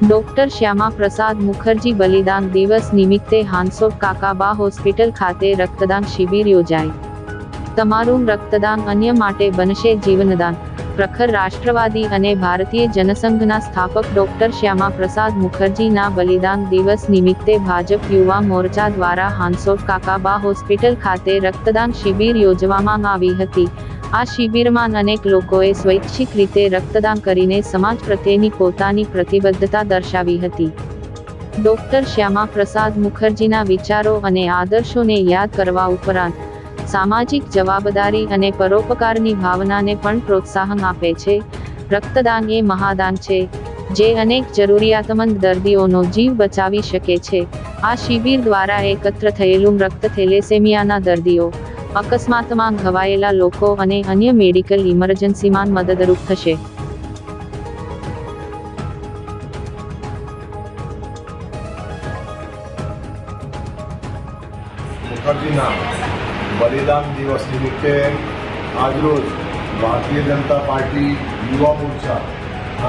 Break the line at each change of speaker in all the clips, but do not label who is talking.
Doctor Shyama Prasad Mukherjee બલિદાન દિવસ નિમિત્તે હાંસોટ કાકાબા હોસ્પિટલ ખાતે રક્તદાન શિબિર યોજાઈ તમારું રક્તદાન અન્ય માટે બનશે જીવનદાન. પ્રખર રાષ્ટ્રવાદી અને ભારતીય જનસંઘના સ્થાપક ડોક્ટર શ્યામા પ્રસાદ મુખર્જીના બલિદાન દિવસ નિમિત્તે ભાજપ યુવા મોરચા દ્વારા હાંસોટ કાકાબા હોસ્પિટલ ખાતે રક્તદાન શિબિર યોજવામાં આવી હતી. આ શિબિરમાં અનેક લોકોએ સ્વૈચ્છિક રીતે રક્તદાન કરીને સમાજ પ્રત્યેની પોતાની પ્રતિબદ્ધતા દર્શાવી હતી. ડોક્ટર શ્યામા પ્રસાદ મુખર્જીના વિચારો અને આદર્શોને યાદ કરવા ઉપરાંત, સામાજિક જવાબદારી અને પરોપકારની ભાવનાને પણ પ્રોત્સાહન આપે છે. રક્તદાન એ મહાદાન છે, જે અનેક જરૂરિયાતમંદ દર્દીઓનો જીવ બચાવી શકે છે. આ શિબિર દ્વારા એકત્ર થયેલું રક્ત થેલેસેમિયાના દર્દીઓ અકસ્માતમાં ઘવાયેલા લોકો અને અન્ય મેડિકલ ઇમરજન્સીમાં મદદરૂપ થશે.
મુખર્જીના બલિદાન દિવસ નિમિત્તે આજરોજ ભારતીય જનતા પાર્ટી યુવા મોરચા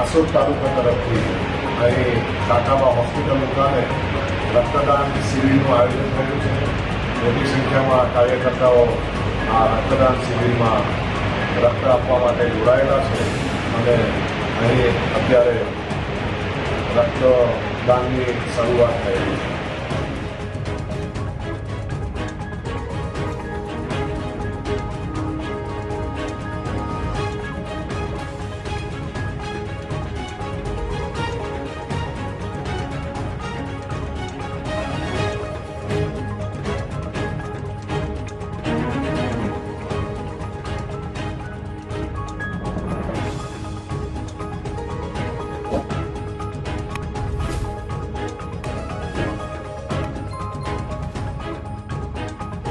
આસોદ તાલુકા તરફથી અહીં કાકાબા હોસ્પિટલ મુકામે રક્તદાન શિબિરનું આયોજન થયું છે. મોટી સંખ્યામાં કાર્યકર્તાઓ આ રક્તદાન શિબિરમાં રક્ત આપવા માટે જોડાયેલા છે અને અહીં અત્યારે રક્તદાનની શરૂઆત થયેલી છે